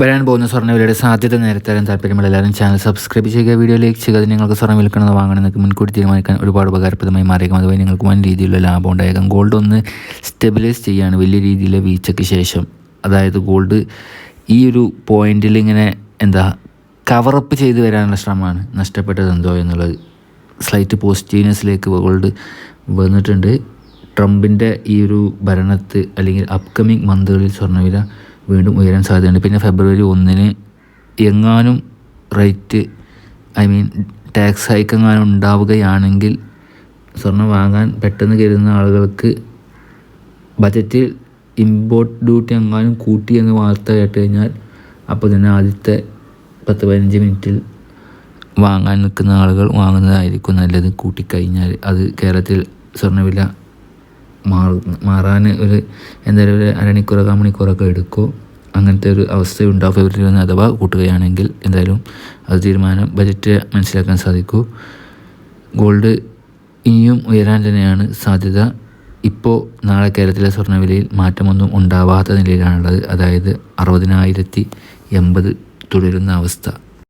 വരാൻ പോകുന്ന സ്വർണവിലയുടെ സാധ്യത നേരത്തരാൻ താല്പര്യമുള്ള എല്ലാവരും ചാനൽ സബ്സ്ക്രൈബ് ചെയ്യുക വീഡിയോ ലൈക്ക് ചെയ്യുക അത് നിങ്ങൾക്ക് സ്വർണം വിൽക്കണമെന്ന് വാങ്ങണമെന്നൊക്കെ മുൻകൂട്ടി തീരുമാനിക്കാൻ ഒരുപാട് ഉപകാരപ്രദമായി മാറിയേക്കും. അതുവഴി നിങ്ങൾക്ക് വൻ രീതിയിലുള്ള ലാഭം ഉണ്ടായേക്കാം. ഗോൾഡ് ഒന്ന് സ്റ്റെബിലൈസ് ചെയ്യാണ് വലിയ രീതിയിലെ വീഴ്ചയ്ക്ക് ശേഷം. അതായത് ഗോൾഡ് ഈ ഒരു പോയിന്റിൽ ഇങ്ങനെ എന്താ കവറപ്പ് ചെയ്ത് വരാനുള്ള ശ്രമമാണ് നഷ്ടപ്പെട്ടത് എന്തോ എന്നുള്ളത്. സ്ലൈറ്റ് പോസിറ്റീവ്നെസ്സിലേക്ക് ഗോൾഡ് വന്നിട്ടുണ്ട്. ട്രംപിന്റെ ഈ ഒരു ഭരണത്ത് അല്ലെങ്കിൽ അപ്കമിങ് മന്തുകളിൽ സ്വർണവില വീണ്ടും ഉയരാൻ സാധ്യതയുണ്ട്. പിന്നെ ഫെബ്രുവരി ഒന്നിന് എങ്ങാനും rate I mean tax hike എങ്ങാനും ഉണ്ടാവുകയാണെങ്കിൽ സ്വർണം വാങ്ങാൻ പെട്ടെന്ന് കരുതുന്ന ആളുകൾക്ക് ബജറ്റിൽ ഇമ്പോർട്ട് ഡ്യൂട്ടി എങ്ങാനും കൂട്ടി എന്ന് വാർത്ത കേട്ട് കഴിഞ്ഞാൽ അപ്പോൾ തന്നെ ആദ്യത്തെ പത്ത് പതിനഞ്ച് മിനിറ്റിൽ വാങ്ങാൻ നിൽക്കുന്ന ആളുകൾ വാങ്ങുന്നതായിരിക്കും നല്ലത്. കൂട്ടിക്കഴിഞ്ഞാൽ അത് കേരളത്തിൽ സ്വർണവില മാറു മാറാൻ ഒരു എന്തായാലും ഒരു അരമണിക്കൂറോ കാമണിക്കൂറൊക്കെ എടുക്കും. അങ്ങനത്തെ ഒരു അവസ്ഥ ഉണ്ടാവും ഫെബ്രുവരി ഒന്ന് അഥവാ കൂട്ടുകയാണെങ്കിൽ എന്തായാലും അത് തീരുമാനം ബജറ്റ് മനസ്സിലാക്കാൻ സാധിക്കൂ. ഗോൾഡ് ഇനിയും ഉയരാൻ തന്നെയാണ് സാധ്യത. ഇപ്പോൾ നാളെ കേരളത്തിലെ സ്വർണവിലയിൽ മാറ്റമൊന്നും ഉണ്ടാവാത്ത നിലയിലാണുള്ളത്. അതായത് അറുപതിനായിരത്തി എൺപത് തുടരുന്ന അവസ്ഥ.